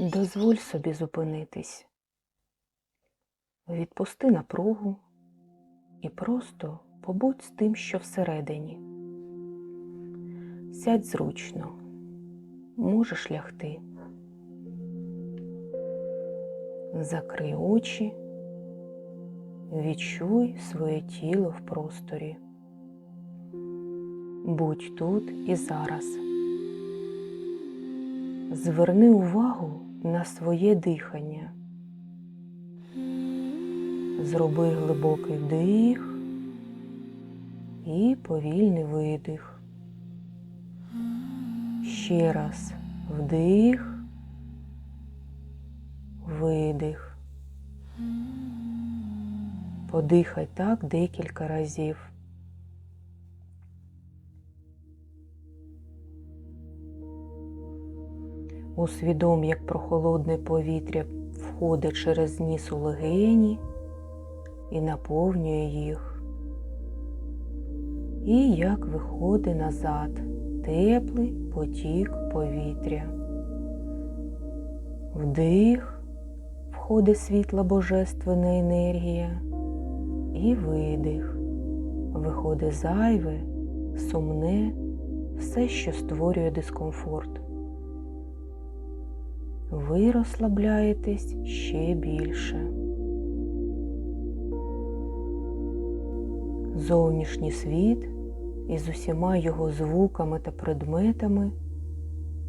Дозволь собі зупинитись. Відпусти напругу і просто побудь з тим, що всередині. Сядь зручно, можеш лягти. Закрий очі, відчуй своє тіло в просторі. Будь тут і зараз. Зверни увагу на своє дихання. Зроби глибокий вдих і повільний видих. Ще раз вдих, видих. Подихай так декілька разів. Усвідом, як прохолодне повітря входить через ніс у легені і наповнює їх. І як виходить назад теплий потік повітря. Вдих, входить світла божественна енергія, і видих, виходить зайве, сумне, все, що створює дискомфорт ви розслабляєтесь ще більше. Зовнішній світ із усіма його звуками та предметами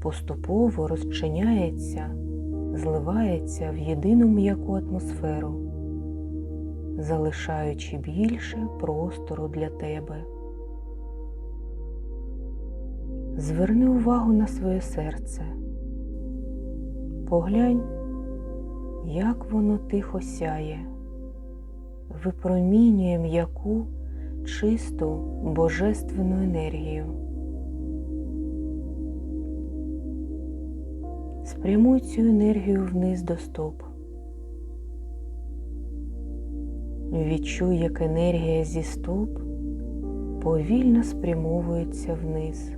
поступово розчиняється, зливається в єдину м'яку атмосферу, залишаючи більше простору для тебе. Зверни увагу на своє серце. Поглянь, як воно тихо сяє, випромінює м'яку, чисту божественну енергію. Спрямуй цю енергію вниз до стоп. Відчуй, як енергія зі стоп повільно спрямовується вниз.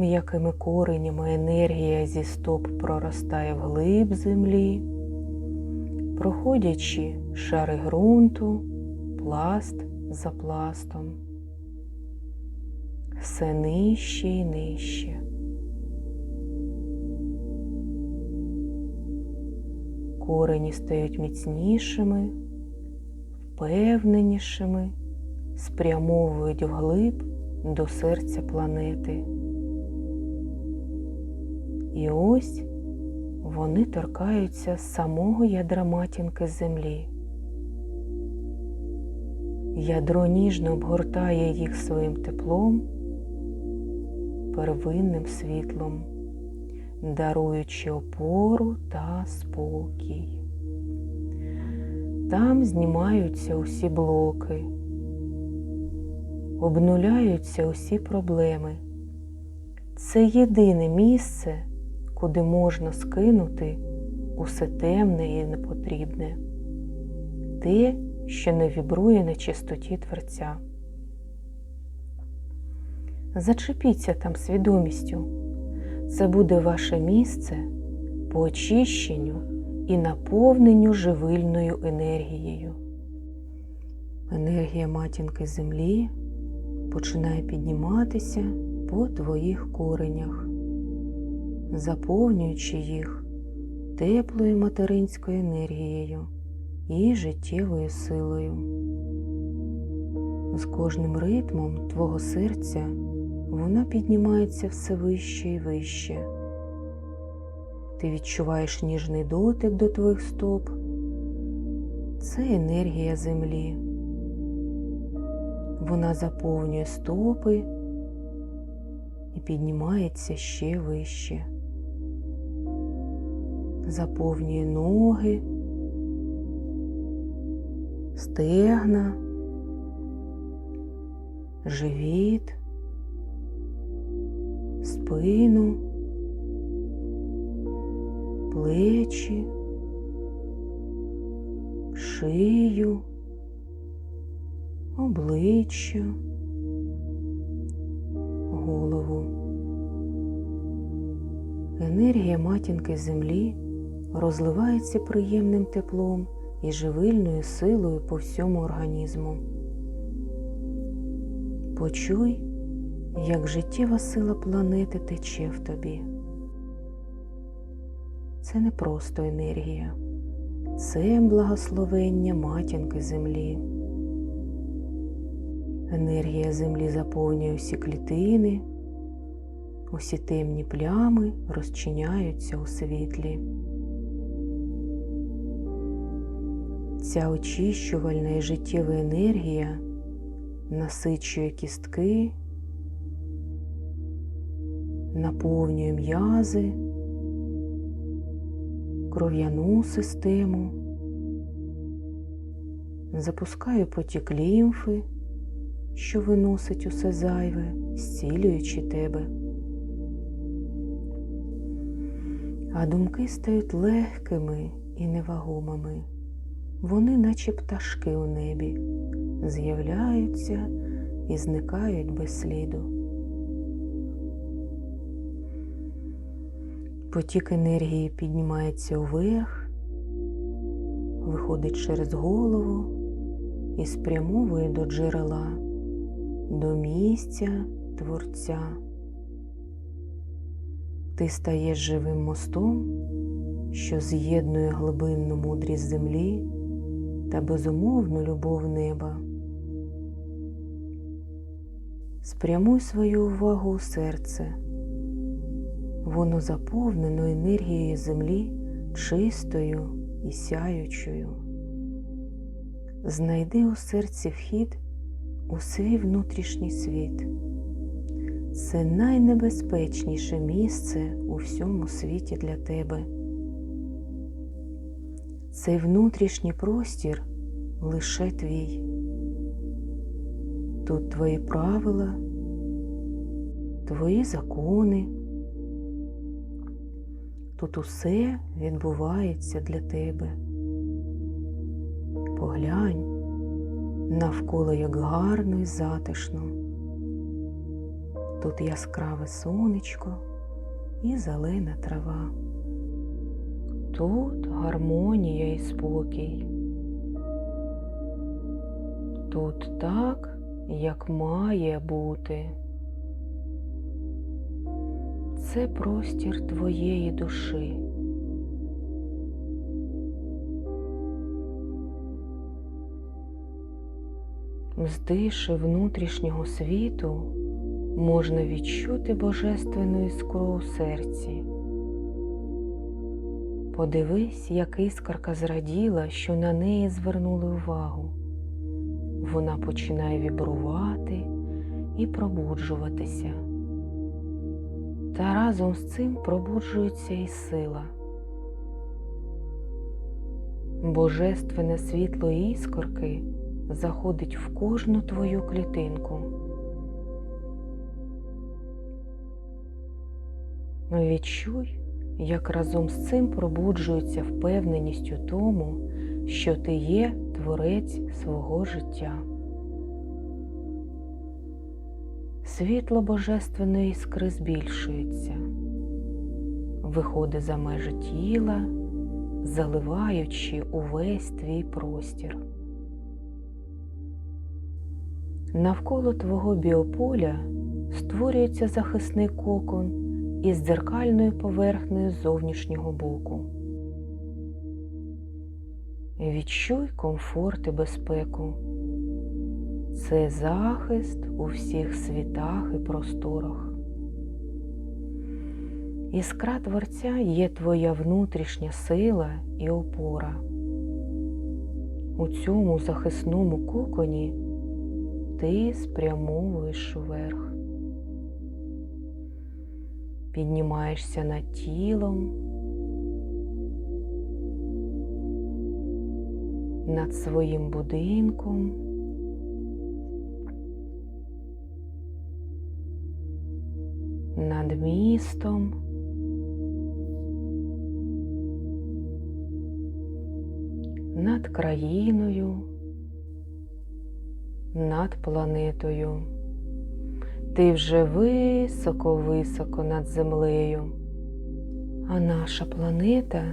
М'якими коренями енергія зі стоп проростає вглиб землі, проходячи шари ґрунту, пласт за пластом, все нижче і нижче. Корені стають міцнішими, впевненішими, спрямовують вглиб до серця планети. І ось вони торкаються самого ядра матінки землі. Ядро ніжно обгортає їх своїм теплом, первинним світлом, даруючи опору та спокій. Там знімаються усі блоки, обнуляються усі проблеми. Це єдине місце куди можна скинути усе темне і непотрібне, те, що не вібрує на чистоті Творця. Зачепіться там свідомістю, це буде ваше місце по очищенню і наповненню живильною енергією. Енергія матінки землі починає підніматися по твоїх коренях заповнюючи їх теплою материнською енергією і життєвою силою. З кожним ритмом твого серця вона піднімається все вище і вище. Ти відчуваєш ніжний дотик до твоїх стоп. Це енергія землі. Вона заповнює стопи і піднімається ще вище заповнює ноги, стегна, живіт, спину, плечі, шию, обличчя, голову. Енергія матінки землі розливається приємним теплом і живильною силою по всьому організму. Почуй, як життєва сила планети тече в тобі. Це не просто енергія, це благословення матінки землі. Енергія землі заповнює всі клітини, усі темні плями розчиняються у світлі. Ця очищувальна і життєва енергія насичує кістки, наповнює м'язи, кров'яну систему, запускає потік лімфи, що виносить усе зайве, зцілюючи тебе. А думки стають легкими і невагомими. Вони, наче пташки у небі, з'являються і зникають без сліду. Потік енергії піднімається вверх, виходить через голову і спрямовує до джерела, до місця Творця. Ти стаєш живим мостом, що з'єднує глибинну мудрість землі та безумовну любов неба. Спрямуй свою увагу у серце. Воно заповнено енергією землі чистою і сяючою. Знайди у серці вхід у свій внутрішній світ. Це найнебезпечніше місце у всьому світі для тебе. Цей внутрішній простір лише твій. Тут твої правила, твої закони. Тут усе відбувається для тебе. Поглянь навколо як гарно і затишно. Тут яскраве сонечко і зелена трава. Тут гармонія і спокій. Тут так, як має бути. Це простір твоєї душі. З тиші внутрішнього світу можна відчути божественну іскру у серці. Подивись, як іскарка зраділа, що на неї звернули увагу. Вона починає вібрувати і пробуджуватися. Та разом з цим пробуджується і сила. Божественне світло іскорки заходить в кожну твою клітинку. Відчуй, як разом з цим пробуджується впевненість у тому, що ти є творець свого життя. Світло Божественної іскри збільшується, виходить за межі тіла, заливаючи увесь твій простір. Навколо твого біополя створюється захисний кокон із дзеркальною поверхнею зовнішнього боку. Відчуй комфорт і безпеку. Це захист у всіх світах і просторах. Іскра Творця є твоя внутрішня сила і опора. У цьому захисному коконі ти спрямовуєш вверх, піднімаєшся над тілом, над своїм будинком. Над містом, над країною, над планетою. Ти вже високо-високо над землею. А наша планета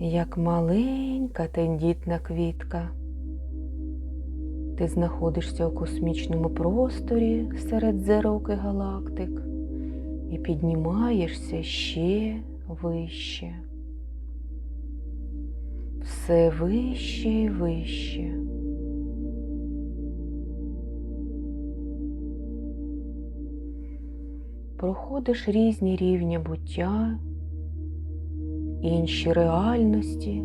як маленька тендітна квітка. Ти знаходишся у космічному просторі серед зерок і галактик і піднімаєшся ще вище. Все вище і вище. Проходиш різні рівні буття, інші реальності,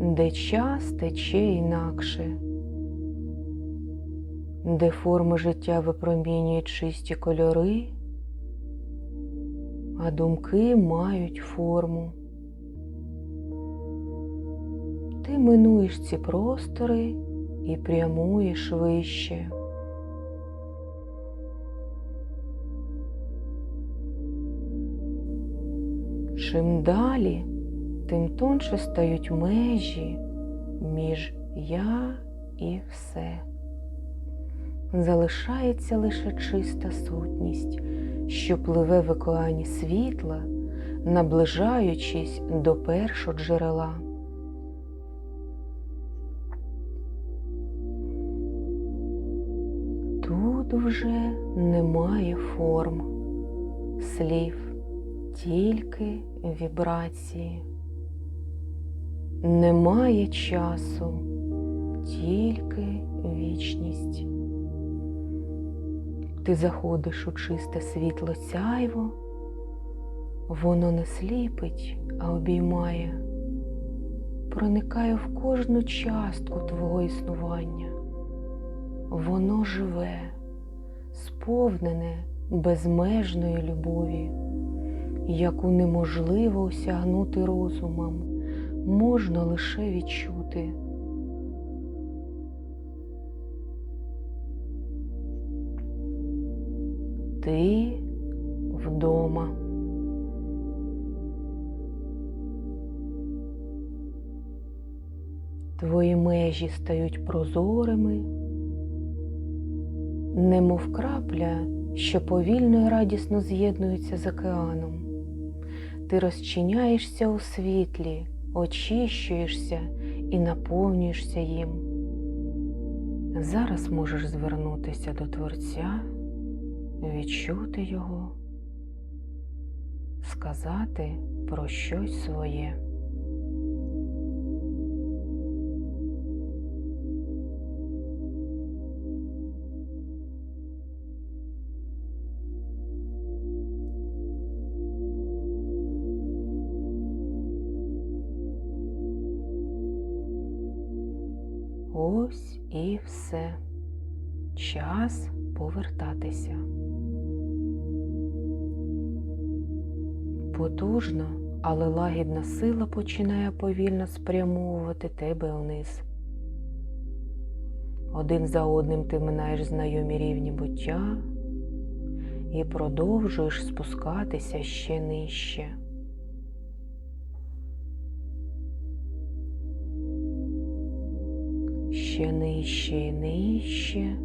де час тече інакше, де форми життя випромінюють чисті кольори, а думки мають форму. Ти минуєш ці простори і прямуєш вище. Чим далі, тим тонше стають межі між я і все. Залишається лише чиста сутність, що пливе в океані світла, наближаючись до першого джерела. Тут вже немає форм, слів, тільки вібрації. Немає часу, тільки вічність. Ти заходиш у чисте світло сяйво, воно не сліпить, а обіймає, проникає в кожну частку твого існування. Воно живе, сповнене безмежної любові, яку неможливо осягнути розумом, можна лише відчути. Ти вдома. Твої межі стають прозорими, немов крапля, що повільно і радісно з'єднується з океаном. Ти розчиняєшся у світлі, очищуєшся і наповнюєшся їм. Зараз можеш звернутися до Творця, відчути Його, сказати про щось своє. Все. Час повертатися. Потужна, але лагідна сила починає повільно спрямовувати тебе вниз. Один за одним ти минаєш знайомі рівні буття і продовжуєш спускатися ще нижче. Ще нижче і нижче,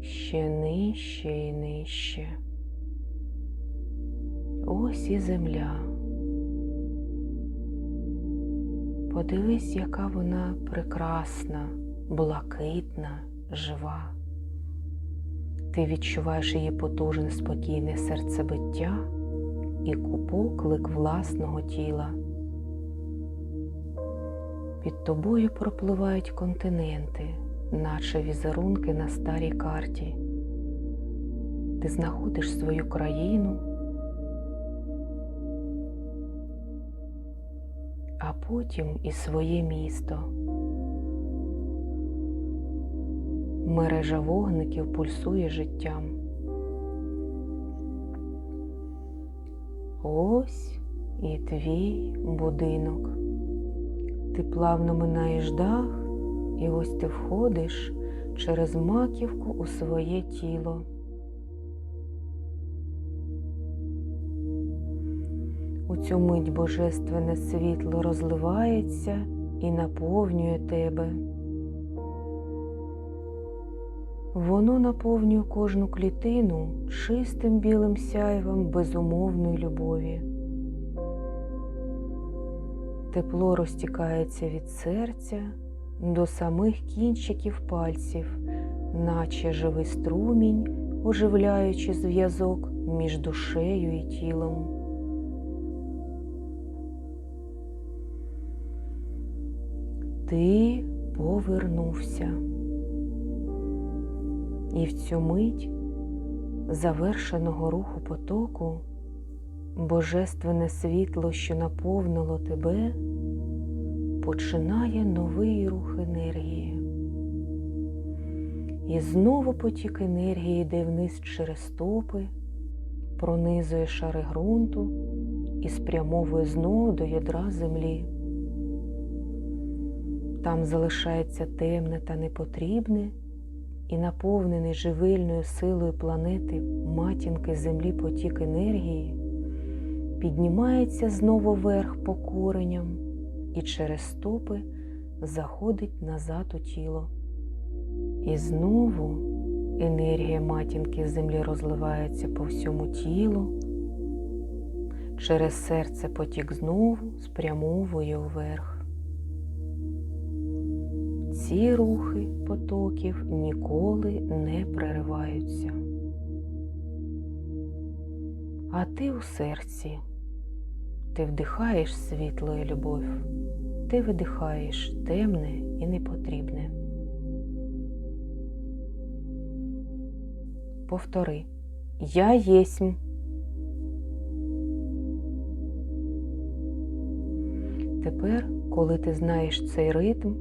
ще нижче і нижче. Ось і земля. Подивись, яка вона прекрасна, блакитна, жива. Ти відчуваєш її потужне спокійне серцебиття і поклик власного тіла. Під тобою пропливають континенти, наче візерунки на старій карті. Ти знаходиш свою країну, а потім і своє місто. Мережа вогників пульсує життям. Ось і твій будинок. Ти плавно минаєш дах, і ось ти входиш через маківку у своє тіло. У цю мить божественне світло розливається і наповнює тебе. Воно наповнює кожну клітину чистим білим сяйвом безумовної любові. Тепло розтікається від серця до самих кінчиків пальців, наче живий струмінь, оживляючи зв'язок між душею і тілом. Ти повернувся. І в цю мить завершеного руху потоку божественне світло, що наповнило тебе, починає новий рух енергії. І знову потік енергії йде вниз через стопи, пронизує шари ґрунту і спрямовує знову до ядра землі. Там залишається темне та непотрібне, і наповнений живильною силою планети матінки Землі потік енергії, піднімається знову вверх по кореням і через стопи заходить назад у тіло. І знову енергія матінки Землі розливається по всьому тілу. Через серце потік знову спрямовує вверх. Ці рухи потоків ніколи не перериваються. А ти у серці, ти вдихаєш світло і любов, ти видихаєш темне і непотрібне. Повтори Я єсмь. Тепер, коли ти знаєш цей ритм,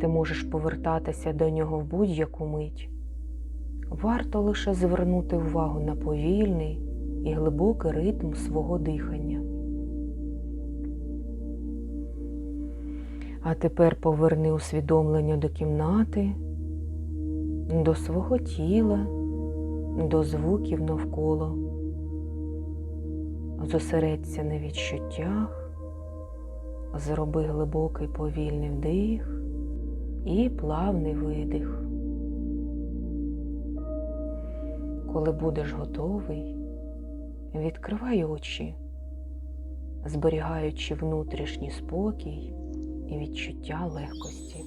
ти можеш повертатися до нього в будь-яку мить. Варто лише звернути увагу на повільний і глибокий ритм свого дихання. А тепер поверни усвідомлення до кімнати, до свого тіла, до звуків навколо. Зосередься на відчуттях, зроби глибокий повільний вдих і плавний видих. Коли будеш готовий, відкривай очі, зберігаючи внутрішній спокій і відчуття легкості.